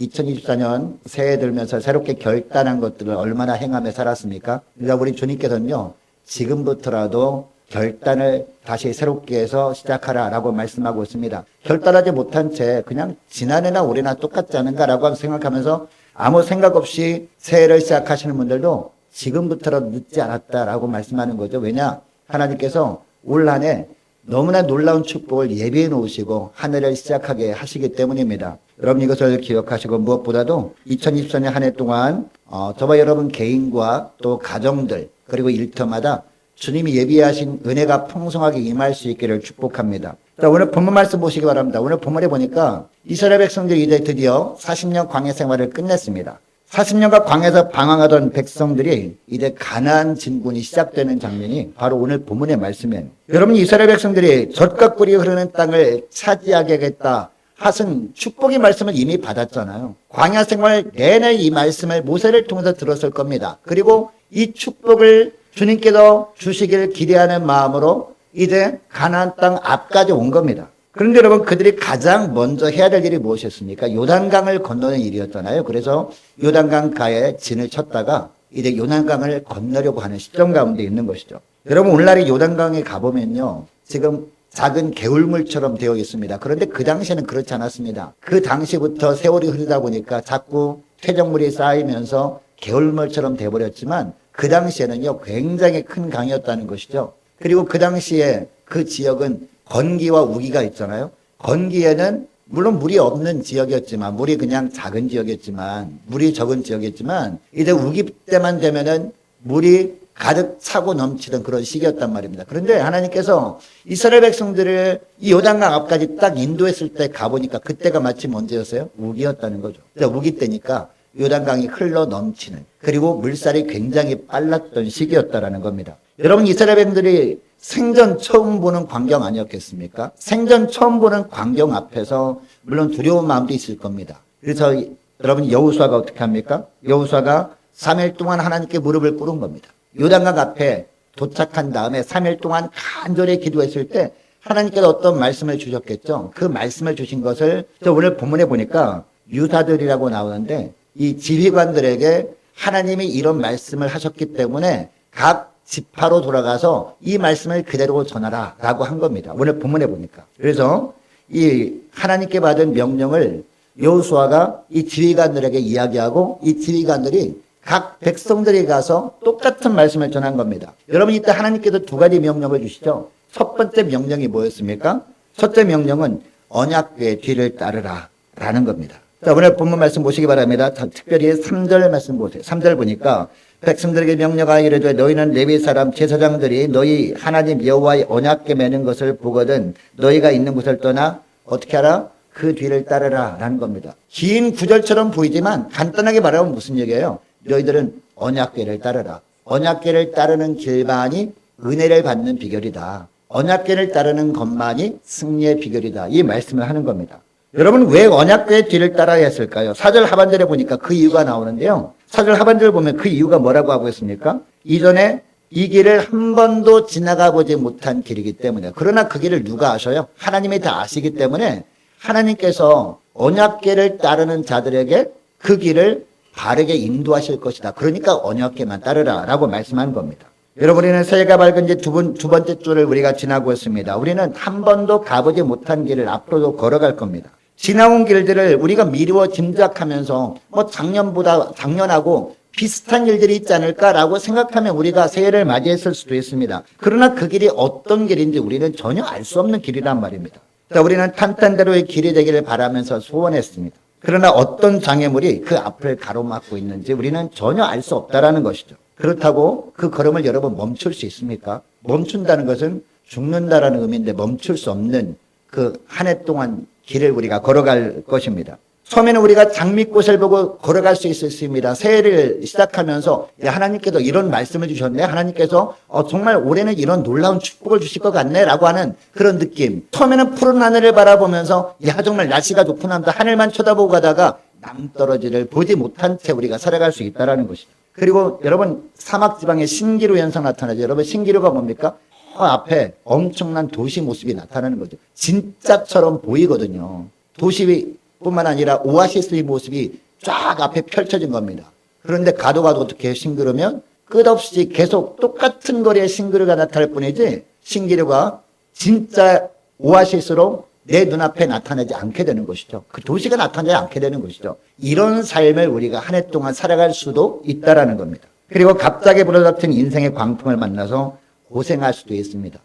2024년 새해 들면서 새롭게 결단한 것들을 얼마나 행함에 살았습니까? 그러니까 우리 주님께서는요, 지금부터라도 결단을 다시 새롭게 해서 시작하라 라고 말씀하고 있습니다. 결단하지 못한 채 그냥 지난해나 올해나 똑같지 않은가라고 생각하면서 아무 생각 없이 새해를 시작하시는 분들도 지금부터라도 늦지 않았다라고 말씀하는 거죠. 왜냐? 하나님께서 올 한 해 너무나 놀라운 축복을 예비해 놓으시고 한 해를 시작하게 하시기 때문입니다. 여러분 이것을 기억하시고 무엇보다도 2024년 한 해 동안 어, 저와 여러분 개인과 또 가정들 그리고 일터마다 주님이 예비하신 은혜가 풍성하게 임할 수 있기를 축복합니다. 자, 오늘 본문 말씀 보시기 바랍니다. 오늘 본문에 보니까 이스라엘 백성들이 이제 드디어 40년 광야 생활을 끝냈습니다. 40년간 광야에서 방황하던 백성들이 이제 가나안 진군이 시작되는 장면이 바로 오늘 본문의 말씀이에요. 여러분 이스라엘 백성들이 젖과 꿀이 흐르는 땅을 차지하게 하겠다 하신 축복의 말씀을 이미 받았잖아요. 광야 생활 내내 이 말씀을 모세를 통해서 들었을 겁니다. 그리고 이 축복을 주님께서 주시길 기대하는 마음으로 이제 가나안 땅 앞까지 온 겁니다. 그런데 여러분 그들이 가장 먼저 해야 될 일이 무엇이었습니까? 요단강을 건너는 일이었잖아요. 그래서 요단강 가에 진을 쳤다가 이제 요단강을 건너려고 하는 시점 가운데 있는 것이죠. 여러분 오늘날에 요단강에 가보면요. 지금 작은 개울물처럼 되어 있습니다. 그런데 그 당시에는 그렇지 않았습니다. 그 당시부터 세월이 흐르다 보니까 자꾸 퇴적물이 쌓이면서 개울물처럼 돼버렸지만 그 당시에는요 굉장히 큰 강이었다는 것이죠. 그리고 그 당시에 그 지역은 건기와 우기가 있잖아요. 건기에는 물론 물이 없는 지역이었지만 물이 그냥 작은 지역이었지만 물이 적은 지역이었지만 이제 우기 때만 되면은 물이 가득 차고 넘치던 그런 시기였단 말입니다. 그런데 하나님께서 이스라엘 백성들을 이 요단강 앞까지 딱 인도했을 때 가보니까 그때가 마침 언제였어요? 우기였다는 거죠. 우기 때니까 요단강이 흘러 넘치는 그리고 물살이 굉장히 빨랐던 시기였다라는 겁니다. 여러분 이스라엘 백성들이 생전 처음 보는 광경 아니었겠습니까? 생전 처음 보는 광경 앞에서 물론 두려운 마음도 있을 겁니다. 그래서 여러분 여우수아가 어떻게 합니까? 여우수아가 3일 동안 하나님께 무릎을 꿇은 겁니다. 요단강 앞에 도착한 다음에 3일 동안 간절히 기도했을 때 하나님께서 어떤 말씀을 주셨겠죠? 그 말씀을 주신 것을 저 오늘 본문에 보니까 유다들이라고 나오는데 이 지휘관들에게 하나님이 이런 말씀을 하셨기 때문에 각 지파로 돌아가서 이 말씀을 그대로 전하라 라고 한 겁니다. 오늘 본문에 보니까. 그래서 이 하나님께 받은 명령을 여호수아가 이 지휘관들에게 이야기하고 이 지휘관들이 각 백성들이 가서 똑같은 말씀을 전한 겁니다. 여러분 이때 하나님께서 두 가지 명령을 주시죠. 첫 번째 명령이 뭐였습니까? 첫째 명령은 언약궤 뒤를 따르라 라는 겁니다. 자, 오늘 본문 말씀 보시기 바랍니다. 특별히 3절 말씀 보세요. 3절 보니까 백성들에게 명령하여 이르되 너희는 레위 사람 제사장들이 너희 하나님 여호와의 언약궤 매는 것을 보거든 너희가 있는 곳을 떠나 어떻게 하라? 그 뒤를 따르라 라는 겁니다. 긴 구절처럼 보이지만 간단하게 말하면 무슨 얘기예요? 너희들은 언약궤를 따르라. 언약궤를 따르는 길만이 은혜를 받는 비결이다. 언약궤를 따르는 것만이 승리의 비결이다. 이 말씀을 하는 겁니다. 여러분 왜 언약궤의 뒤를 따라야 했을까요? 사절 하반절에 보니까 그 이유가 나오는데요. 사절 하반절을 보면 그 이유가 뭐라고 하고 있습니까? 이전에 이 길을 한 번도 지나가 보지 못한 길이기 때문에 그러나 그 길을 누가 아셔요? 하나님이 다 아시기 때문에 하나님께서 언약궤를 따르는 자들에게 그 길을 바르게 인도하실 것이다. 그러니까 언약궤만 따르라 라고 말씀한 겁니다. 여러분, 우리는 새해가 밝은 이제 두, 번, 두 번째 주를 우리가 지나고 있습니다. 우리는 한 번도 가보지 못한 길을 앞으로도 걸어갈 겁니다. 지나온 길들을 우리가 미루어 짐작하면서 뭐 작년보다 작년하고 비슷한 일들이 있지 않을까라고 생각하면 우리가 새해를 맞이했을 수도 있습니다. 그러나 그 길이 어떤 길인지 우리는 전혀 알 수 없는 길이란 말입니다. 자, 우리는 탄탄대로의 길이 되기를 바라면서 소원했습니다. 그러나 어떤 장애물이 그 앞을 가로막고 있는지 우리는 전혀 알 수 없다라는 것이죠. 그렇다고 그 걸음을 여러분 멈출 수 있습니까? 멈춘다는 것은 죽는다라는 의미인데 멈출 수 없는 그 한 해 동안 길을 우리가 걸어갈 것입니다. 처음에는 우리가 장미꽃을 보고 걸어갈 수 있었습니다. 새해를 시작하면서 야, 하나님께서 이런 말씀을 주셨네. 하나님께서 어, 정말 올해는 이런 놀라운 축복을 주실 것 같네라고 하는 그런 느낌. 처음에는 푸른 하늘을 바라보면서 야 정말 날씨가 좋구나 하늘만 쳐다보고 가다가 낭떠러지를 보지 못한 채 우리가 살아갈 수 있다라는 것이죠. 그리고 여러분 사막 지방에 신기루 현상 나타나죠. 여러분 신기루가 뭡니까? 저 앞에 엄청난 도시 모습이 나타나는 거죠. 진짜처럼 보이거든요. 도시 뿐만 아니라 오아시스의 모습이 쫙 앞에 펼쳐진 겁니다. 그런데 가도 가도 어떻게 싱그러면 끝없이 계속 똑같은 거리에 싱그러가 나타날 뿐이지 신기루가 진짜 오아시스로 내 눈앞에 나타나지 않게 되는 것이죠. 그 도시가 나타나지 않게 되는 것이죠. 이런 삶을 우리가 한 해 동안 살아갈 수도 있다라는 겁니다. 그리고 갑자기 불어닥친 인생의 광풍을 만나서 고생할 수도 있습니다.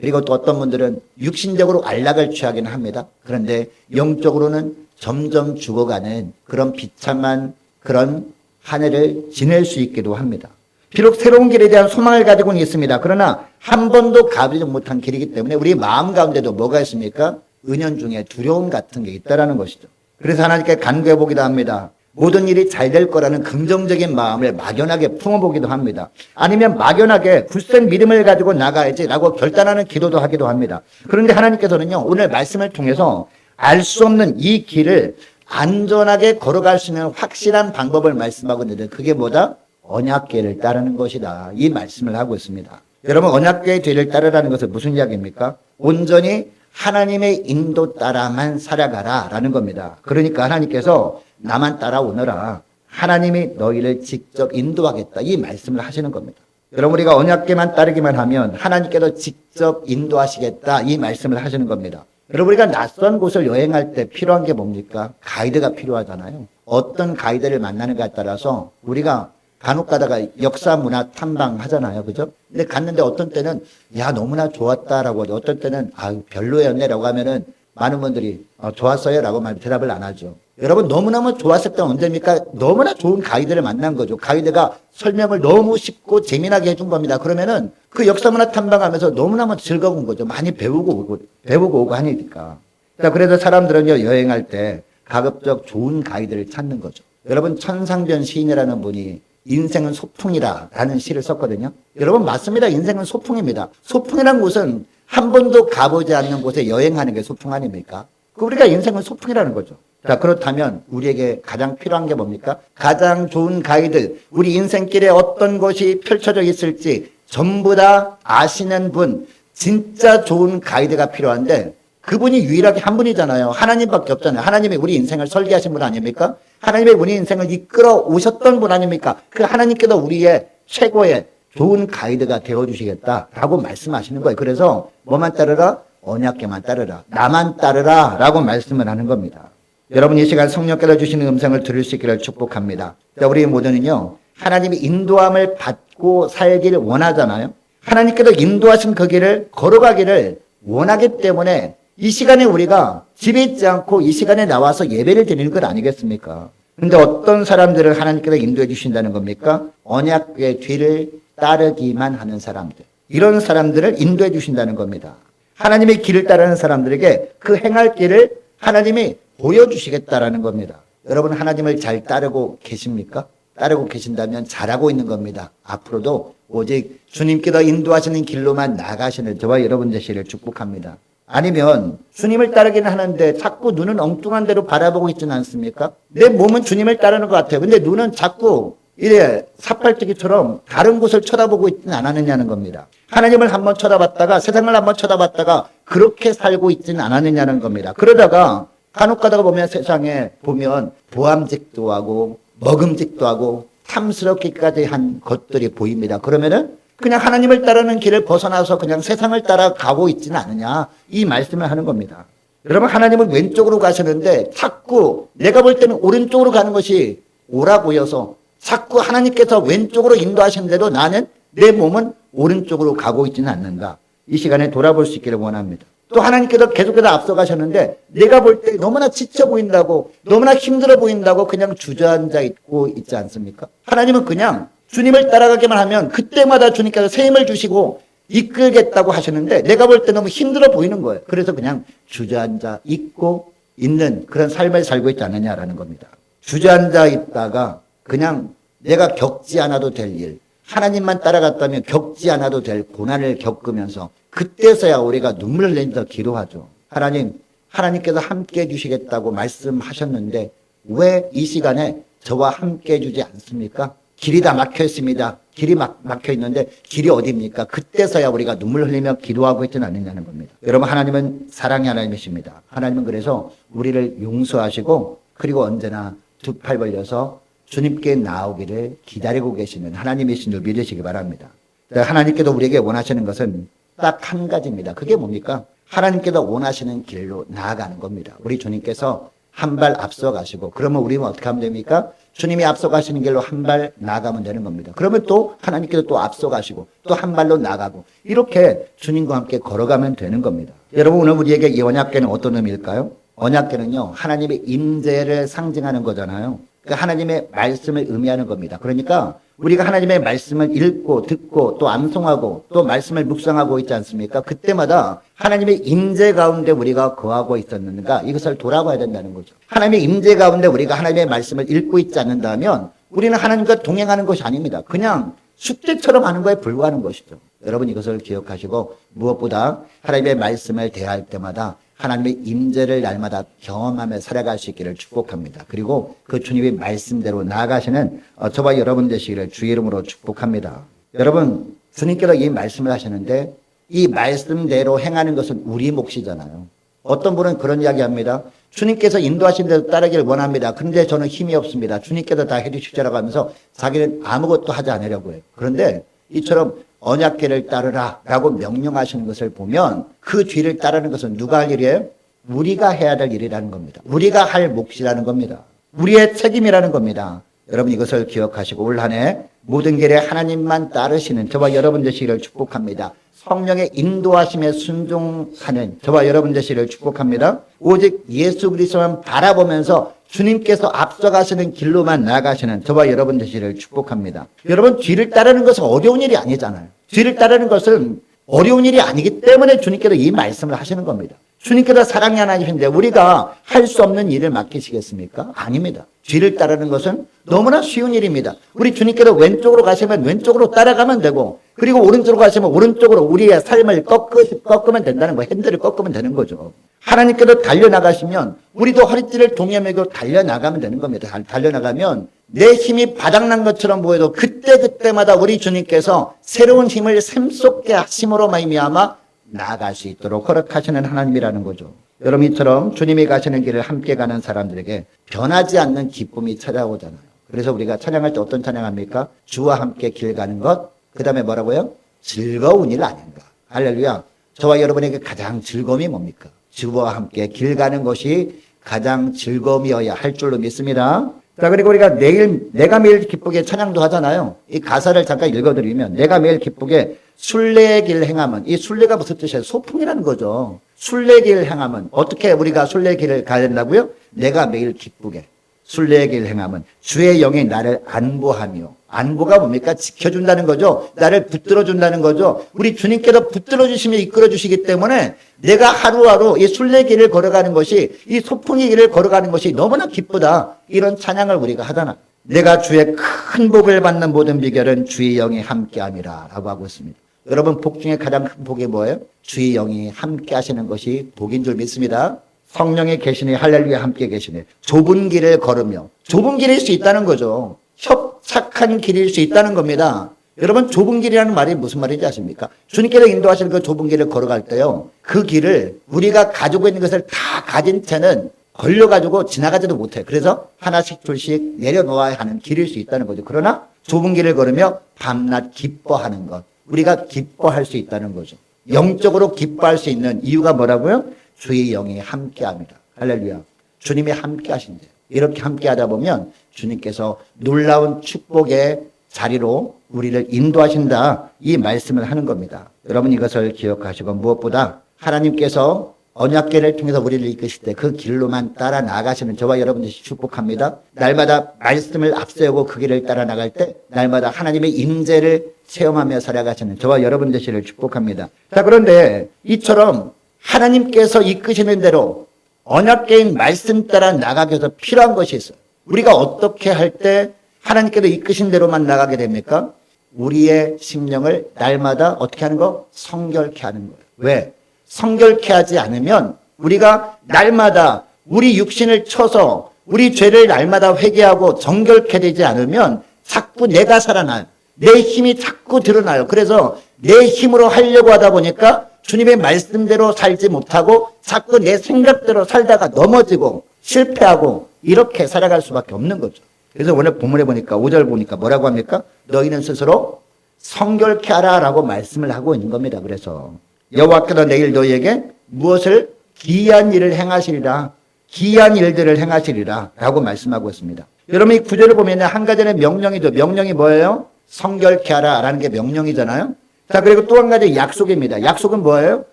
그리고 또 어떤 분들은 육신적으로 안락을 취하기는 합니다. 그런데 영적으로는 점점 죽어가는 그런 비참한 그런 한 해를 지낼 수 있기도 합니다. 비록 새로운 길에 대한 소망을 가지고는 있습니다. 그러나 한 번도 가보지 못한 길이기 때문에 우리 마음 가운데도 뭐가 있습니까? 은연 중에 두려움 같은 게 있다라는 것이죠. 그래서 하나님께 간구해 보기도 합니다. 모든 일이 잘 될 거라는 긍정적인 마음을 막연하게 품어보기도 합니다. 아니면 막연하게 굳센 믿음을 가지고 나가야지라고 결단하는 기도도 하기도 합니다. 그런데 하나님께서는요, 오늘 말씀을 통해서 알 수 없는 이 길을 안전하게 걸어갈 수 있는 확실한 방법을 말씀하고 있는데 그게 뭐다? 언약계를 따르는 것이다. 이 말씀을 하고 있습니다. 여러분, 언약계의 뒤를 따르라는 것은 무슨 이야기입니까? 온전히 하나님의 인도 따라만 살아가라 라는 겁니다. 그러니까 하나님께서 나만 따라오너라. 하나님이 너희를 직접 인도하겠다. 이 말씀을 하시는 겁니다. 여러분, 우리가 언약계만 따르기만 하면 하나님께서 직접 인도하시겠다. 이 말씀을 하시는 겁니다. 여러분, 우리가 낯선 곳을 여행할 때 필요한 게 뭡니까? 가이드가 필요하잖아요. 어떤 가이드를 만나는가에 따라서 우리가 간혹 가다가 역사 문화 탐방 하잖아요. 그죠? 근데 갔는데 어떤 때는 야, 너무나 좋았다라고 하죠. 어떤 때는 아, 별로였네라고 하면은 많은 분들이 어, 좋았어요라고 말 대답을 안 하죠. 여러분 너무너무 좋았을 때 언제입니까? 너무나 좋은 가이드를 만난 거죠. 가이드가 설명을 너무 쉽고 재미나게 해준 겁니다. 그러면은 그 역사문화 탐방하면서 너무너무 즐거운 거죠. 많이 배우고 오고 배우고 오고 하니까. 자, 그래서 사람들은요 여행할 때 가급적 좋은 가이드를 찾는 거죠. 여러분 천상변 시인이라는 분이 인생은 소풍이라라는 시를 썼거든요. 여러분 맞습니다. 인생은 소풍입니다. 소풍이란 곳은 한 번도 가보지 않는 곳에 여행하는 게 소풍 아닙니까? 그 우리가 인생은 소풍이라는 거죠. 자, 그렇다면 우리에게 가장 필요한 게 뭡니까? 가장 좋은 가이드, 우리 인생길에 어떤 것이 펼쳐져 있을지 전부 다 아시는 분, 진짜 좋은 가이드가 필요한데 그분이 유일하게 한 분이잖아요. 하나님밖에 없잖아요. 하나님이 우리 인생을 설계하신 분 아닙니까? 하나님이 우리 인생을 이끌어 오셨던 분 아닙니까? 그 하나님께서 우리의 최고의 좋은 가이드가 되어주시겠다라고 말씀하시는 거예요. 그래서 뭐만 따르라? 언약계만 따르라. 나만 따르라. 라고 말씀을 하는 겁니다. 여러분 이 시간 성령께서 주시는 음성을 들을 수 있기를 축복합니다. 자, 우리 모두는요. 하나님이 인도함을 받고 살기를 원하잖아요. 하나님께서 인도하신 그 길을 걸어가기를 원하기 때문에 이 시간에 우리가 집에 있지 않고 이 시간에 나와서 예배를 드리는 것 아니겠습니까? 근데 어떤 사람들을 하나님께서 인도해 주신다는 겁니까? 언약의 뒤를 따르기만 하는 사람들. 이런 사람들을 인도해 주신다는 겁니다. 하나님의 길을 따르는 사람들에게 그 행할 길을 하나님이 보여주시겠다라는 겁니다. 여러분 하나님을 잘 따르고 계십니까? 따르고 계신다면 잘하고 있는 겁니다. 앞으로도 오직 주님께서 인도하시는 길로만 나가시는 저와 여러분 되시를 축복합니다. 아니면 주님을 따르기는 하는데 자꾸 눈은 엉뚱한 대로 바라보고 있지는 않습니까? 내 몸은 주님을 따르는 것 같아요. 근데 눈은 자꾸 이래 삿발뜨기처럼 다른 곳을 쳐다보고 있지는 않았느냐는 겁니다. 하나님을 한번 쳐다봤다가 세상을 한번 쳐다봤다가 그렇게 살고 있지는 않았느냐는 겁니다. 그러다가 간혹 가다가 보면 세상에 보면 보암직도 하고 먹음직도 하고 탐스럽기까지 한 것들이 보입니다. 그러면은 그냥 하나님을 따르는 길을 벗어나서 그냥 세상을 따라 가고 있지는 않느냐 이 말씀을 하는 겁니다. 여러분 하나님은 왼쪽으로 가시는데 자꾸 내가 볼 때는 오른쪽으로 가는 것이 오라 보여서 자꾸 하나님께서 왼쪽으로 인도하시는데도 나는 내 몸은 오른쪽으로 가고 있지는 않는가 이 시간에 돌아볼 수 있기를 원합니다. 또 하나님께서 계속해서 앞서가셨는데 내가 볼 때 너무나 지쳐 보인다고 너무나 힘들어 보인다고 그냥 주저앉아 있고 있지 않습니까? 하나님은 그냥 주님을 따라가기만 하면 그때마다 주님께서 새 힘을 주시고 이끌겠다고 하셨는데 내가 볼 때 너무 힘들어 보이는 거예요. 그래서 그냥 주저앉아 있고 있는 그런 삶을 살고 있지 않느냐라는 겁니다. 주저앉아 있다가 그냥 내가 겪지 않아도 될 일, 하나님만 따라갔다면 겪지 않아도 될 고난을 겪으면서 그때서야 우리가 눈물을 흘리면서 기도하죠. 하나님, 하나님께서 함께 해주시겠다고 말씀하셨는데 왜 이 시간에 저와 함께 해주지 않습니까? 길이 다 막혀 있습니다. 길이 막, 막혀 있는데 길이 어디입니까? 그때서야 우리가 눈물 흘리며 기도하고 있지는 않느냐는 겁니다. 여러분 하나님은 사랑의 하나님이십니다. 하나님은 그래서 우리를 용서하시고 그리고 언제나 두 팔 벌려서 주님께 나오기를 기다리고 계시는 하나님이신 줄 믿으시기 바랍니다. 하나님께도 우리에게 원하시는 것은 딱 한 가지입니다. 그게 뭡니까? 하나님께서 원하시는 길로 나아가는 겁니다. 우리 주님께서 한 발 앞서 가시고 그러면 우리는 어떻게 하면 됩니까? 주님이 앞서 가시는 길로 한 발 나가면 되는 겁니다. 그러면 또 하나님께서 또 앞서 가시고 또 한 발로 나가고 이렇게 주님과 함께 걸어가면 되는 겁니다. 여러분 오늘 우리에게 이 언약계는 어떤 의미일까요? 언약계는요 하나님의 임재를 상징하는 거잖아요. 그 하나님의 말씀을 의미하는 겁니다. 그러니까 우리가 하나님의 말씀을 읽고 듣고 또 암송하고 또 말씀을 묵상하고 있지 않습니까? 그때마다 하나님의 임재 가운데 우리가 거하고 있었는가 이것을 돌아봐야 된다는 거죠. 하나님의 임재 가운데 우리가 하나님의 말씀을 읽고 있지 않는다면 우리는 하나님과 동행하는 것이 아닙니다. 그냥 숙제처럼 하는 거에 불과하는 것이죠. 여러분 이것을 기억하시고 무엇보다 하나님의 말씀을 대할 때마다 하나님의 임재를 날마다 경험하며 살아갈 수 있기를 축복합니다. 그리고 그 주님의 말씀대로 나아가시는 어, 저와 여러분 되시기를 주의 이름으로 축복합니다. 여러분 스님께서 이 말씀을 하시는데 이 말씀대로 행하는 것은 우리 몫이잖아요. 어떤 분은 그런 이야기 합니다. 주님께서 인도하신 대로 따르기를 원합니다. 그런데 저는 힘이 없습니다. 주님께서 다 해주시라고 하면서 자기는 아무것도 하지 않으려고 해요. 그런데 이처럼 언약계를 따르라 라고 명령하시는 것을 보면 그 뒤를 따르는 것은 누가 할 일이에요? 우리가 해야 될 일이라는 겁니다. 우리가 할 몫이라는 겁니다. 우리의 책임이라는 겁니다. 여러분 이것을 기억하시고 올 한해 모든 길에 하나님만 따르시는 저와 여러분 되시기를 축복합니다. 성령의 인도하심에 순종하는 저와 여러분 되시기를 축복합니다. 오직 예수 그리스도만 바라보면서 주님께서 앞서가시는 길로만 나아가시는 저와 여러분 되시기를 축복합니다. 여러분 뒤를 따르는 것은 어려운 일이 아니잖아요. 뒤를 따르는 것은 어려운 일이 아니기 때문에 주님께서 이 말씀을 하시는 겁니다. 주님께서 사랑의 하나님인데 우리가 할 수 없는 일을 맡기시겠습니까? 아닙니다. 뒤를 따르는 것은 너무나 쉬운 일입니다. 우리 주님께서 왼쪽으로 가시면 왼쪽으로 따라가면 되고 그리고 오른쪽으로 가시면 오른쪽으로 우리의 삶을 꺾으, 꺾으면 된다는 거 핸들을 꺾으면 되는 거죠. 하나님께서 달려나가시면 우리도 허리띠를 동여매고 달려나가면 되는 겁니다. 달- 달려나가면 내 힘이 바닥난 것처럼 보여도 그때그때마다 우리 주님께서 새로운 힘을 샘솟게 하심으로 말미암아 나아갈 수 있도록 허락하시는 하나님이라는 거죠. 여러분 이처럼 주님이 가시는 길을 함께 가는 사람들에게 변하지 않는 기쁨이 찾아오잖아요. 그래서 우리가 찬양할 때 어떤 찬양합니까? 주와 함께 길 가는 것. 그 다음에 뭐라고요? 즐거운 일 아닌가. 할렐루야. 저와 여러분에게 가장 즐거움이 뭡니까? 주와 함께 길 가는 것이 가장 즐거움이어야 할 줄로 믿습니다. 자, 그리고 우리가 내일, 내가 매일 기쁘게 찬양도 하잖아요. 이 가사를 잠깐 읽어드리면, 내가 매일 기쁘게 순례의 길 행하면, 이 순례가 무슨 뜻이에요? 소풍이라는 거죠. 순례의 길 행하면, 어떻게 우리가 순례의 길을 가야 된다고요? 내가 매일 기쁘게. 순례의 길 행하면, 주의 영이 나를 안보하며, 안보가 뭡니까? 지켜준다는 거죠. 나를 붙들어준다는 거죠. 우리 주님께서 붙들어주시며 이끌어주시기 때문에 내가 하루하루 이 순례 길을 걸어가는 것이 이 소풍의 길을 걸어가는 것이 너무나 기쁘다. 이런 찬양을 우리가 하잖아. 내가 주의 큰 복을 받는 모든 비결은 주의 영이 함께함이라 라고 하고 있습니다. 여러분 복 중에 가장 큰 복이 뭐예요? 주의 영이 함께 하시는 것이 복인 줄 믿습니다. 성령의 계시니 할렐루야 함께 계시니 좁은 길을 걸으며 좁은 길일 수 있다는 거죠. 협착한 길일 수 있다는 겁니다. 여러분 좁은 길이라는 말이 무슨 말인지 아십니까? 주님께서 인도하시는 그 좁은 길을 걸어갈 때요. 그 길을 우리가 가지고 있는 것을 다 가진 채는 걸려가지고 지나가지도 못해요. 그래서 하나씩 둘씩 내려놓아야 하는 길일 수 있다는 거죠. 그러나 좁은 길을 걸으며 밤낮 기뻐하는 것. 우리가 기뻐할 수 있다는 거죠. 영적으로 기뻐할 수 있는 이유가 뭐라고요? 주의 영이 함께합니다. 할렐루야. 주님이 함께 하신대요. 이렇게 함께 하다 보면 주님께서 놀라운 축복의 자리로 우리를 인도하신다. 이 말씀을 하는 겁니다. 여러분 이것을 기억하시고 무엇보다 하나님께서 언약계를 통해서 우리를 이끄실 때 그 길로만 따라 나가시는 저와 여러분들이 축복합니다. 날마다 말씀을 앞세우고 그 길을 따라 나갈 때 날마다 하나님의 임재를 체험하며 살아가시는 저와 여러분 되시를 축복합니다. 자 그런데 이처럼 하나님께서 이끄시는 대로 언약계인 말씀 따라 나가기 위해서 필요한 것이 있어요. 우리가 어떻게 할 때 하나님께서 이끄신 대로만 나가게 됩니까? 우리의 심령을 날마다 어떻게 하는 거? 성결케 하는 거예요. 왜? 성결케 하지 않으면 우리가 날마다 우리 육신을 쳐서 우리 죄를 날마다 회개하고 정결케 되지 않으면 자꾸 내가 살아나요. 내 힘이 자꾸 드러나요. 그래서 내 힘으로 하려고 하다 보니까 주님의 말씀대로 살지 못하고 자꾸 내 생각대로 살다가 넘어지고 실패하고 이렇게 살아갈 수밖에 없는 거죠. 그래서 오늘 본문에 보니까 5절 보니까 뭐라고 합니까? 너희는 스스로 성결케 하라라고 말씀을 하고 있는 겁니다. 그래서 여호와께서 내일 너희에게 무엇을 기이한 일을 행하시리라 기이한 일들을 행하시리라 라고 말씀하고 있습니다. 여러분 이 구절을 보면 한 가지는 명령이죠. 명령이 뭐예요? 성결케 하라 라는 게 명령이잖아요. 자 그리고 또 한 가지 약속입니다. 약속은 뭐예요?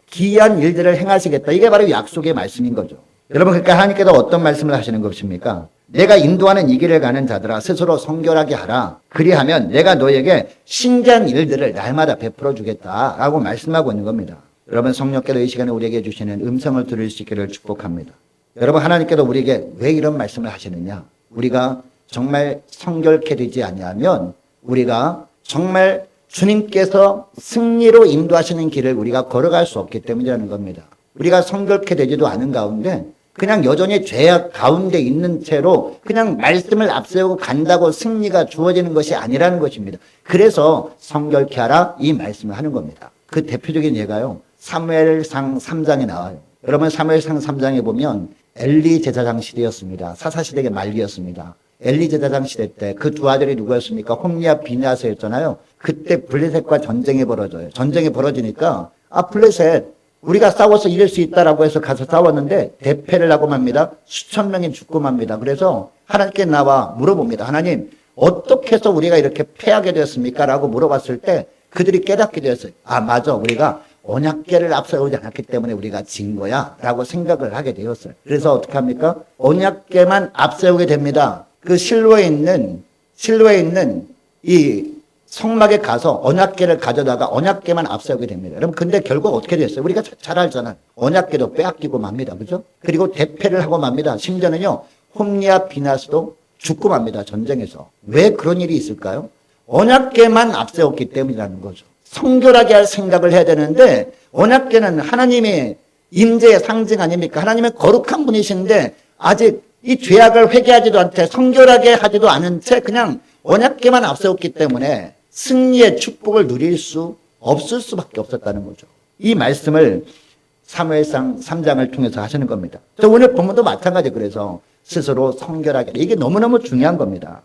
기이한 일들을 행하시겠다. 이게 바로 약속의 말씀인 거죠. 여러분 그러니까 하나님께서 어떤 말씀을 하시는 것입니까? 내가 인도하는 이 길을 가는 자들아 스스로 성결하게 하라. 그리하면 내가 너에게 신기한 일들을 날마다 베풀어 주겠다 라고 말씀하고 있는 겁니다. 여러분 성령께서 이 시간에 우리에게 주시는 음성을 들을 수 있기를 축복합니다. 여러분 하나님께서 우리에게 왜 이런 말씀을 하시느냐? 우리가 정말 성결케 되지 아니하면 우리가 정말 주님께서 승리로 인도하시는 길을 우리가 걸어갈 수 없기 때문이라는 겁니다. 우리가 성결케 되지도 않은 가운데 그냥 여전히 죄악 가운데 있는 채로 그냥 말씀을 앞세우고 간다고 승리가 주어지는 것이 아니라는 것입니다. 그래서 성결케 하라 이 말씀을 하는 겁니다. 그 대표적인 예가요. 사무엘상 3장에 나와요. 여러분 사무엘상 3장에 보면 엘리 제사장 시대였습니다. 사사 시대의 말기였습니다. 엘리 제사장 시대 때 그 두 아들이 누구였습니까? 홈리아 비나스였잖아요. 그때 블레셋과 전쟁이 벌어져요. 전쟁이 벌어지니까 아 블레셋 우리가 싸워서 이길 수 있다라고 해서 가서 싸웠는데 대패를 하고 맙니다. 수천 명이 죽고 맙니다. 그래서 하나님께 나와 물어봅니다. 하나님 어떻게 해서 우리가 이렇게 패하게 되었습니까? 라고 물어봤을 때 그들이 깨닫게 되었어요. 아 맞아 우리가 언약계를 앞세우지 않았기 때문에 우리가 진 거야 라고 생각을 하게 되었어요. 그래서 어떻게 합니까? 언약계만 앞세우게 됩니다. 그 실로에 있는 실로에 있는 이 성막에 가서 언약계를 가져다가 언약계만 앞세우게 됩니다. 여러분 근데 결국 어떻게 됐어요? 우리가 자- 잘 알잖아요. 언약계도 빼앗기고 맙니다. 그죠? 그리고 대패를 하고 맙니다. 심지어는요. 홈리아 비나스도 죽고 맙니다. 전쟁에서. 왜 그런 일이 있을까요? 언약계만 앞세웠기 때문이라는 거죠. 성결하게 할 생각을 해야 되는데 언약계는 하나님의 임재의 상징 아닙니까? 하나님의 거룩한 분이신데 아직 이 죄악을 회개하지도 않되 성결하게 하지도 않은 채 그냥 언약계만 앞세웠기 때문에 승리의 축복을 누릴 수 없을 수밖에 없었다는 거죠. 이 말씀을 사무엘상 3장을 통해서 하시는 겁니다. 저 오늘 본문도 마찬가지 그래서 스스로 성결하게 이게 너무너무 중요한 겁니다.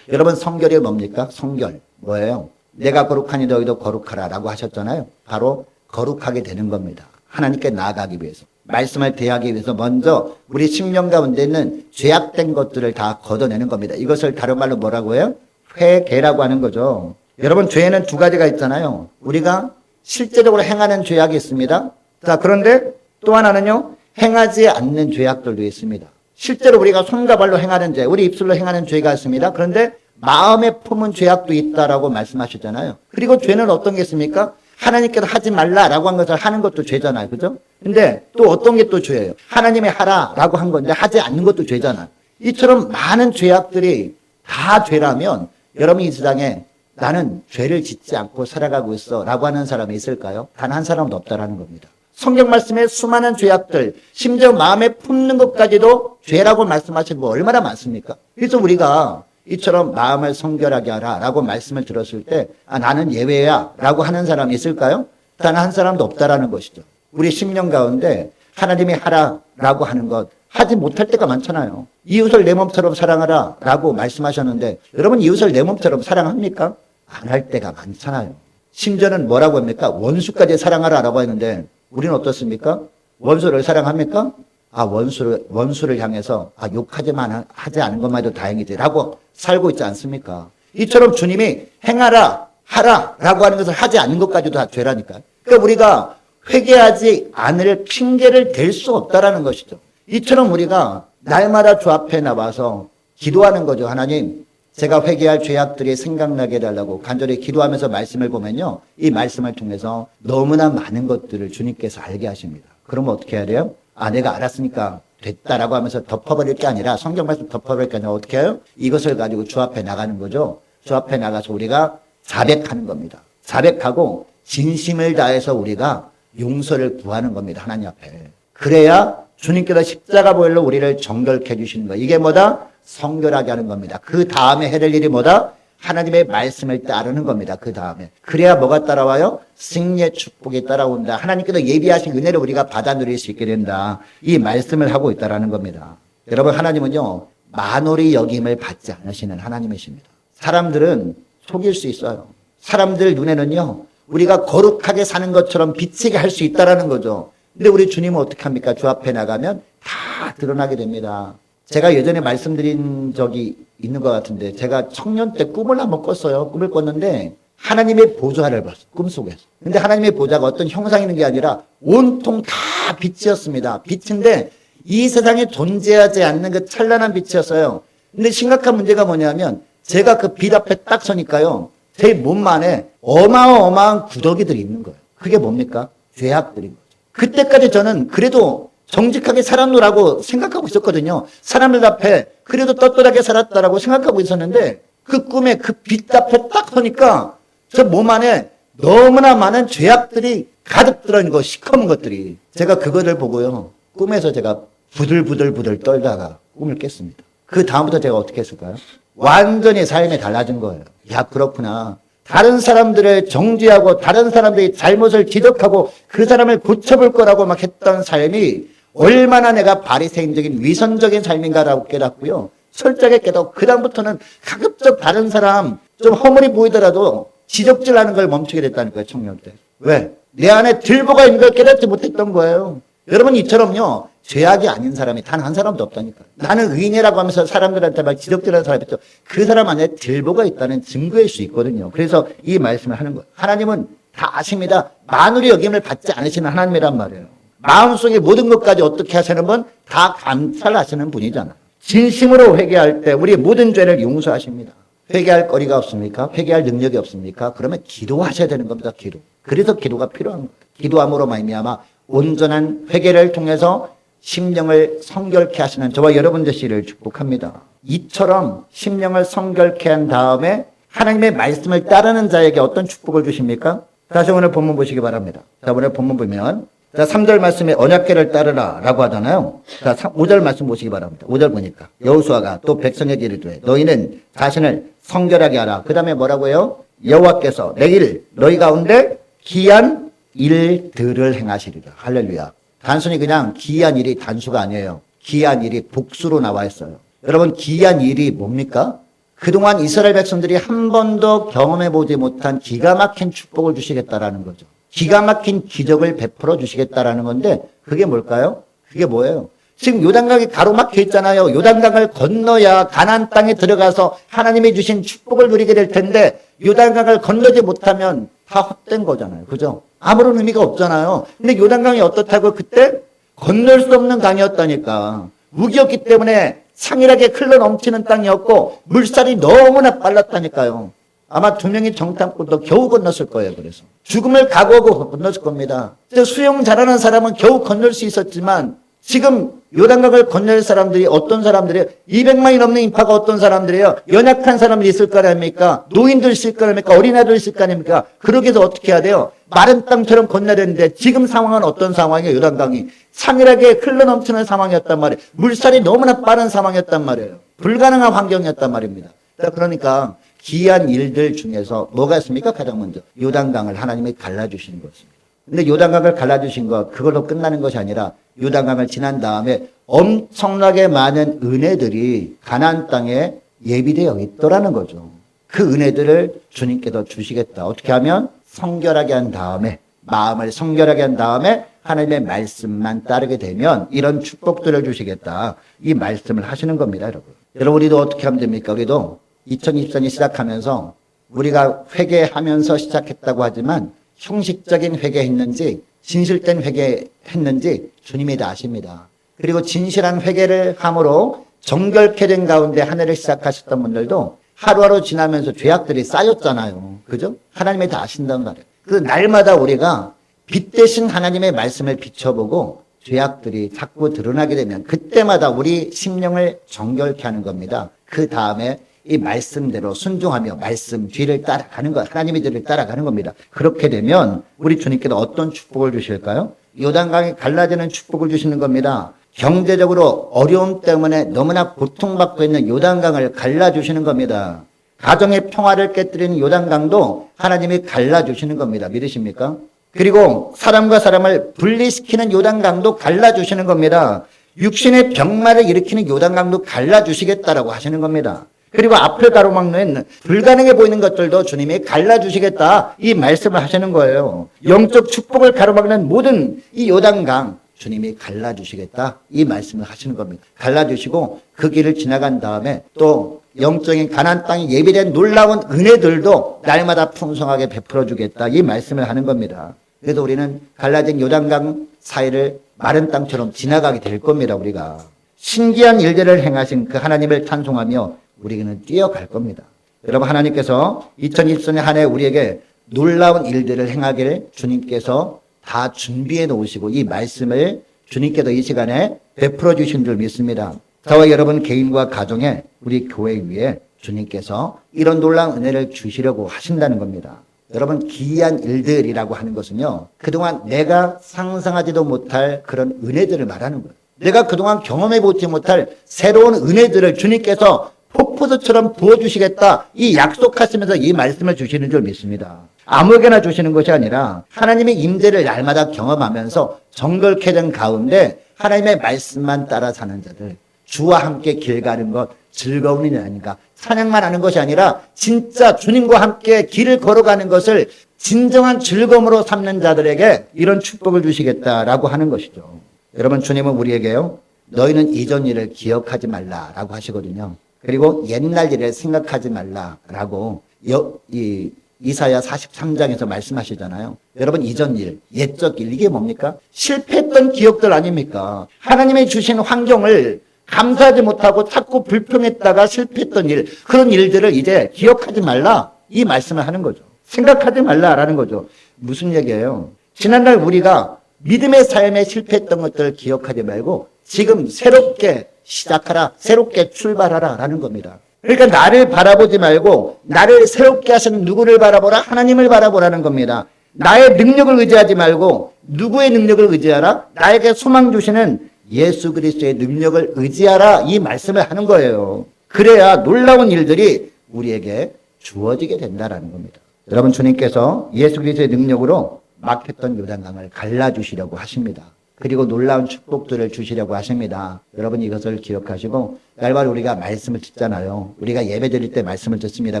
여러분 성결이 뭡니까? 성결 뭐예요? 내가 거룩하니 너희도 거룩하라라고 하셨잖아요. 바로 거룩하게 되는 겁니다. 하나님께 나아가기 위해서. 말씀을 대하기 위해서 먼저 우리 심령 가운데 있는 죄악된 것들을 다 걷어내는 겁니다. 이것을 다른 말로 뭐라고 해요? 회개라고 하는 거죠. 여러분 죄는 두 가지가 있잖아요. 우리가 실제적으로 행하는 죄악이 있습니다. 자, 그런데 또 하나는요. 행하지 않는 죄악들도 있습니다. 실제로 우리가 손과 발로 행하는 죄, 우리 입술로 행하는 죄가 있습니다. 그런데 마음에 품은 죄악도 있다라고 말씀하셨잖아요. 그리고 죄는 어떤 게 있습니까? 하나님께서 하지 말라라고 한 것을 하는 것도 죄잖아요. 그죠? 근데 또 어떤 게 또 죄예요? 하나님의 하라라고 한 건데 하지 않는 것도 죄잖아요. 이처럼 많은 죄악들이 다 죄라면 여러분 이 세상에 나는 죄를 짓지 않고 살아가고 있어 라고 하는 사람이 있을까요? 단 한 사람도 없다라는 겁니다. 성경 말씀에 수많은 죄악들, 심지어 마음에 품는 것까지도 죄라고 말씀하시는 거 얼마나 많습니까? 그래서 우리가 이처럼 마음을 성결하게 하라 라고 말씀을 들었을 때, 아, 나는 예외야 라고 하는 사람이 있을까요? 단 한 사람도 없다라는 것이죠. 우리 심령 가운데 하나님이 하라 라고 하는 것, 하지 못할 때가 많잖아요. 이웃을 내 몸처럼 사랑하라 라고 말씀하셨는데, 여러분 이웃을 내 몸처럼 사랑합니까? 안 할 때가 많잖아요. 심지어는 뭐라고 합니까? 원수까지 사랑하라 라고 했는데 우리는 어떻습니까? 원수를 사랑합니까? 아 원수를 원수를 향해서 아 욕하지만 하- 하지 않은 것만 해도 다행이지라고 살고 있지 않습니까? 이처럼 주님이 행하라 하라라고 하는 것을 하지 않는 것까지도 다 죄라니까. 그러니까 우리가 회개하지 않을 핑계를 댈 수 없다라는 것이죠. 이처럼 우리가 날마다 주 앞에 나와서 기도하는 거죠. 하나님, 제가 회개할 죄악들이 생각나게 해달라고 간절히 기도하면서 말씀을 보면요. 이 말씀을 통해서 너무나 많은 것들을 주님께서 알게 하십니다. 그러면 어떻게 해야 돼요? 아, 내가 알았으니까 됐다라고 하면서 덮어버릴 게 아니라 성경 말씀 덮어버릴 게 아니라 어떻게 해요? 이것을 가지고 주 앞에 나가는 거죠. 주 앞에 나가서 우리가 자백하는 겁니다. 자백하고 진심을 다해서 우리가 용서를 구하는 겁니다. 하나님 앞에. 그래야 주님께서 십자가 보혈로 우리를 정결케 해주시는 거예요. 이게 뭐다? 성결하게 하는 겁니다. 그 다음에 해야 될 일이 뭐다? 하나님의 말씀을 따르는 겁니다. 그 다음에. 그래야 뭐가 따라와요? 승리의 축복이 따라온다. 하나님께서 예비하신 은혜를 우리가 받아 누릴 수 있게 된다. 이 말씀을 하고 있다라는 겁니다. 여러분, 하나님은요, 만월이 여김을 받지 않으시는 하나님이십니다. 사람들은 속일 수 있어요. 사람들 눈에는요, 우리가 거룩하게 사는 것처럼 비치게 할 수 있다라는 거죠. 근데 우리 주님은 어떻게 합니까? 주 앞에 나가면 다 드러나게 됩니다. 제가 예전에 말씀드린 적이 있는 것 같은데, 제가 청년 때 꿈을 한번 꿨어요. 꿈을 꿨는데, 하나님의 보좌를 봤어요. 꿈속에서. 근데 하나님의 보좌가 어떤 형상이 있는 게 아니라 온통 다 빛이었습니다. 빛인데, 이 세상에 존재하지 않는 그 찬란한 빛이었어요. 근데 심각한 문제가 뭐냐면, 제가 그 빛 앞에 딱 서니까요, 제몸 안에 어마어마한 구더기들이 있는 거예요. 그게 뭡니까? 죄악들인 거죠. 그때까지 저는 그래도 정직하게 살았노라고 생각하고 있었거든요. 사람들 앞에 그래도 떳떳하게 살았다라고 생각하고 있었는데 그 꿈에 그 빛 앞에 딱 서니까 저 몸 안에 너무나 많은 죄악들이 가득 들어있는 거, 시커먼 것들이. 제가 그거를 보고요. 꿈에서 제가 부들부들부들 떨다가 꿈을 깼습니다. 그 다음부터 제가 어떻게 했을까요? 완전히 삶이 달라진 거예요. 야, 그렇구나. 다른 사람들을 정죄하고 다른 사람들의 잘못을 지적하고 그 사람을 고쳐볼 거라고 막 했던 삶이 얼마나 내가 바리새인적인 위선적인 삶인가라고 깨닫고요. 철저하게 깨닫고 그다음부터는 가급적 다른 사람 좀 허물이 보이더라도 지적질하는 걸 멈추게 됐다는 거예요. 청년 때. 왜? 내 안에 들보가 있는 걸 깨닫지 못했던 거예요. 여러분 이처럼요. 죄악이 아닌 사람이 단 한 사람도 없다니까. 나는 의인이라고 하면서 사람들한테 막 지적질하는 사람이 있죠. 그 사람 안에 들보가 있다는 증거일 수 있거든요. 그래서 이 말씀을 하는 거예요. 하나님은 다 아십니다. 만물의 여김을 받지 않으시는 하나님이란 말이에요. 마음속에 모든 것까지 어떻게 하시는 분? 다 감찰하시는 분이잖아요. 진심으로 회개할 때 우리 모든 죄를 용서하십니다. 회개할 거리가 없습니까? 회개할 능력이 없습니까? 그러면 기도하셔야 되는 겁니다. 기도. 그래서 기도가 필요한 거예요. 기도함으로 말미암아 온전한 회개를 통해서 심령을 성결케 하시는 저와 여러분 되시를 축복합니다. 이처럼 심령을 성결케 한 다음에 하나님의 말씀을 따르는 자에게 어떤 축복을 주십니까? 다시 오늘 본문 보시기 바랍니다. 자, 오늘 본문 보면 자, 3절 말씀에 언약계를 따르라 라고 하잖아요. 자, 5절 말씀 보시기 바랍니다. 5절 보니까 여호수아가 또 백성에게 이르되 너희는 자신을 성결하게 하라. 그 다음에 뭐라고 해요? 여호와께서 내일 너희 가운데 기한 일들을 행하시리라. 할렐루야. 단순히 그냥 기이한 일이 단수가 아니에요. 기이한 일이 복수로 나와 있어요. 여러분, 기이한 일이 뭡니까? 그동안 이스라엘 백성들이 한 번도 경험해 보지 못한 기가 막힌 축복을 주시겠다라는 거죠. 기가 막힌 기적을 베풀어 주시겠다라는 건데, 그게 뭘까요? 그게 뭐예요? 지금 요단강이 가로막혀 있잖아요. 요단강을 건너야 가나안 땅에 들어가서 하나님이 주신 축복을 누리게 될 텐데 요단강을 건너지 못하면 다 헛된 거잖아요. 그죠? 아무런 의미가 없잖아요. 근데 요단강이 어떻다고 그때 건널 수 없는 강이었다니까. 우기였기 때문에 상일하게 흘러 넘치는 땅이었고 물살이 너무나 빨랐다니까요. 아마 두 명이 정탐꾼도 겨우 건넜을 거예요. 그래서 죽음을 각오하고 건넜을 겁니다. 수영 잘하는 사람은 겨우 건널 수 있었지만 지금 요단강을 건널 사람들이 어떤 사람들이에요? 200만이 넘는 인파가 어떤 사람들이에요? 연약한 사람들이 있을 거 아닙니까? 노인들 있을 거 아닙니까? 어린아이들 있을 거 아닙니까? 그러기 위해서 어떻게 해야 돼요? 마른 땅처럼 건너야 되는데 지금 상황은 어떤 상황이에요? 요단강이 상일하게 흘러넘치는 상황이었단 말이에요. 물살이 너무나 빠른 상황이었단 말이에요. 불가능한 환경이었단 말입니다. 자, 그러니까 기이한 일들 중에서 뭐가 있습니까? 가장 먼저 요단강을 하나님이 갈라주시는 것입니다. 근데 요단강을 갈라주신 것 그걸로 끝나는 것이 아니라 요단강을 지난 다음에 엄청나게 많은 은혜들이 가나안 땅에 예비되어 있더라는 거죠. 그 은혜들을 주님께서 주시겠다. 어떻게 하면 성결하게 한 다음에 마음을 성결하게 한 다음에 하나님의 말씀만 따르게 되면 이런 축복들을 주시겠다. 이 말씀을 하시는 겁니다, 여러분. 여러분 우리도 어떻게 하면 됩니까? 우리도 2024년 시작하면서 우리가 회개하면서 시작했다고 하지만 형식적인 회개했는지 진실된 회개했는지 주님이 다 아십니다. 그리고 진실한 회개를 함으로 정결케 된 가운데 한 해를 시작하셨던 분들도 하루하루 지나면서 죄악들이 쌓였잖아요. 그죠? 하나님이 다 아신단 말이에요. 그 날마다 우리가 빛 대신 하나님의 말씀을 비춰보고 죄악들이 자꾸 드러나게 되면 그때마다 우리 심령을 정결케 하는 겁니다. 그 다음에 이 말씀대로 순종하며 말씀 뒤를 따라가는 것, 하나님의 뒤를 따라가는 겁니다. 그렇게 되면 우리 주님께서 어떤 축복을 주실까요? 요단강이 갈라지는 축복을 주시는 겁니다. 경제적으로 어려움 때문에 너무나 고통받고 있는 요단강을 갈라주시는 겁니다. 가정의 평화를 깨뜨리는 요단강도 하나님이 갈라주시는 겁니다. 믿으십니까? 그리고 사람과 사람을 분리시키는 요단강도 갈라주시는 겁니다. 육신의 병마를 일으키는 요단강도 갈라주시겠다라고 하시는 겁니다. 그리고 앞을 가로막는 불가능해 보이는 것들도 주님이 갈라주시겠다 이 말씀을 하시는 거예요. 영적 축복을 가로막는 모든 이 요단강 주님이 갈라주시겠다 이 말씀을 하시는 겁니다. 갈라주시고 그 길을 지나간 다음에 또 영적인 가난 땅에 예비된 놀라운 은혜들도 날마다 풍성하게 베풀어 주겠다 이 말씀을 하는 겁니다. 그래서 우리는 갈라진 요단강 사이를 마른 땅처럼 지나가게 될 겁니다. 우리가 신기한 일들을 행하신 그 하나님을 찬송하며 우리는 뛰어갈 겁니다. 여러분 하나님께서 2024년 한 해 우리에게 놀라운 일들을 행하기를 주님께서 다 준비해 놓으시고 이 말씀을 주님께서 이 시간에 베풀어 주신 줄 믿습니다. 저와 여러분 개인과 가정에 우리 교회 위에 주님께서 이런 놀라운 은혜를 주시려고 하신다는 겁니다. 여러분 기이한 일들이라고 하는 것은요. 그동안 내가 상상하지도 못할 그런 은혜들을 말하는 거예요. 내가 그동안 경험해 보지 못할 새로운 은혜들을 주님께서 폭포수처럼 부어주시겠다. 이 약속하시면서 이 말씀을 주시는 줄 믿습니다. 아무에게나 주시는 것이 아니라 하나님의 임재를 날마다 경험하면서 정결케 된 가운데 하나님의 말씀만 따라 사는 자들, 주와 함께 길 가는 것 즐거운 일이 아닌가. 찬양만 하는 것이 아니라 진짜 주님과 함께 길을 걸어가는 것을 진정한 즐거움으로 삼는 자들에게 이런 축복을 주시겠다라고 하는 것이죠. 여러분 주님은 우리에게요. 너희는 이전 일을 기억하지 말라라고 하시거든요. 그리고 옛날 일을 생각하지 말라라고 여, 이 이사야 43장에서 말씀하시잖아요. 여러분 이전 일, 옛적 일 이게 뭡니까? 실패했던 기억들 아닙니까? 하나님이 주신 환경을 감사하지 못하고 자꾸 불평했다가 실패했던 일, 그런 일들을 이제 기억하지 말라. 이 말씀을 하는 거죠. 생각하지 말라라는 거죠. 무슨 얘기예요? 지난날 우리가 믿음의 삶에 실패했던 것들을 기억하지 말고 지금 새롭게 시작하라, 새롭게 출발하라 라는 겁니다. 그러니까 나를 바라보지 말고 나를 새롭게 하시는 누구를 바라보라? 하나님을 바라보라는 겁니다. 나의 능력을 의지하지 말고 누구의 능력을 의지하라? 나에게 소망 주시는 예수 그리스도의 능력을 의지하라 이 말씀을 하는 거예요. 그래야 놀라운 일들이 우리에게 주어지게 된다라는 겁니다. 여러분 주님께서 예수 그리스도의 능력으로 막혔던 요단강을 갈라주시려고 하십니다. 그리고 놀라운 축복들을 주시려고 하십니다. 여러분 이것을 기억하시고 날마다 우리가 말씀을 듣잖아요. 우리가 예배 드릴 때 말씀을 듣습니다.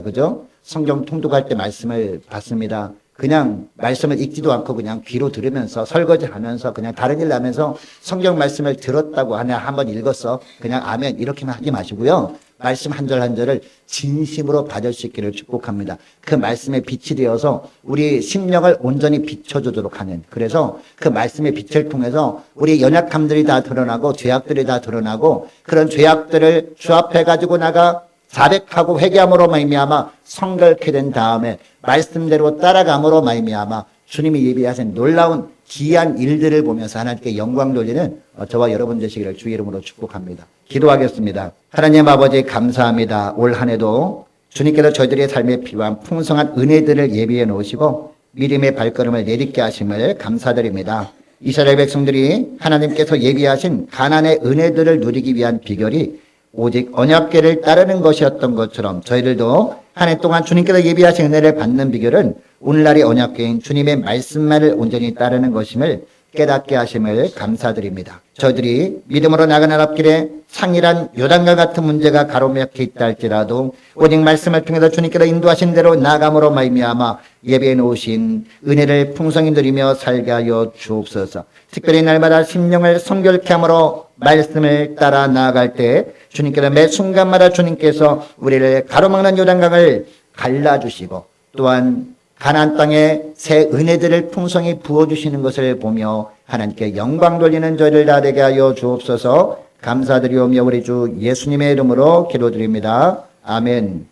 그죠? 성경 통독할 때 말씀을 받습니다. 그냥 말씀을 읽지도 않고 그냥 귀로 들으면서 설거지 하면서 그냥 다른 일 하면서 성경 말씀을 들었다고 하냐 한번 읽었어. 그냥 아멘 이렇게만 하지 마시고요. 말씀 한 절 한 절을 진심으로 받을 수 있기를 축복합니다. 그 말씀의 빛이 되어서 우리 심령을 온전히 비춰주도록 하는 그래서 그 말씀의 빛을 통해서 우리 연약함들이 다 드러나고 죄악들이 다 드러나고 그런 죄악들을 주 앞에 가지고 나가 자백하고 회개함으로 말미암아 성결케 된 다음에 말씀대로 따라감으로 말미암아 주님이 예비하신 놀라운 기이한 일들을 보면서 하나님께 영광 돌리는 어, 저와 여러분 되시기를 주의 이름으로 축복합니다. 기도하겠습니다. 하나님 아버지 감사합니다. 올 한 해도 주님께서 저희들의 삶에 필요한 풍성한 은혜들을 예비해 놓으시고 믿음의 발걸음을 내딛게 하심을 감사드립니다. 이스라엘 백성들이 하나님께서 예비하신 가난의 은혜들을 누리기 위한 비결이 오직 언약계를 따르는 것이었던 것처럼 저희들도 한 해 동안 주님께서 예비하신 은혜를 받는 비결은 오늘날의 언약계인 주님의 말씀만을 온전히 따르는 것임을 깨닫게 하심을 감사드립니다. 저희들이 믿음으로 나가는 앞길에 상이란 요단과 같은 문제가 가로막혀 있다 할지라도 오직 말씀을 통해서 주님께서 인도하신 대로 나감으로 말미암아 예배해 놓으신 은혜를 풍성히 누리며 살게 하여 주옵소서. 특별히 날마다 심령을 성결케 함으로 말씀을 따라 나아갈 때 주님께서 매 순간마다 주님께서 우리를 가로막는 요단강을 갈라주시고 또한 가나안 땅에 새 은혜들을 풍성히 부어 주시는 것을 보며 하나님께 영광 돌리는 저희를 다 되게 하여 주옵소서 감사드리오며 우리 주 예수님의 이름으로 기도드립니다. 아멘.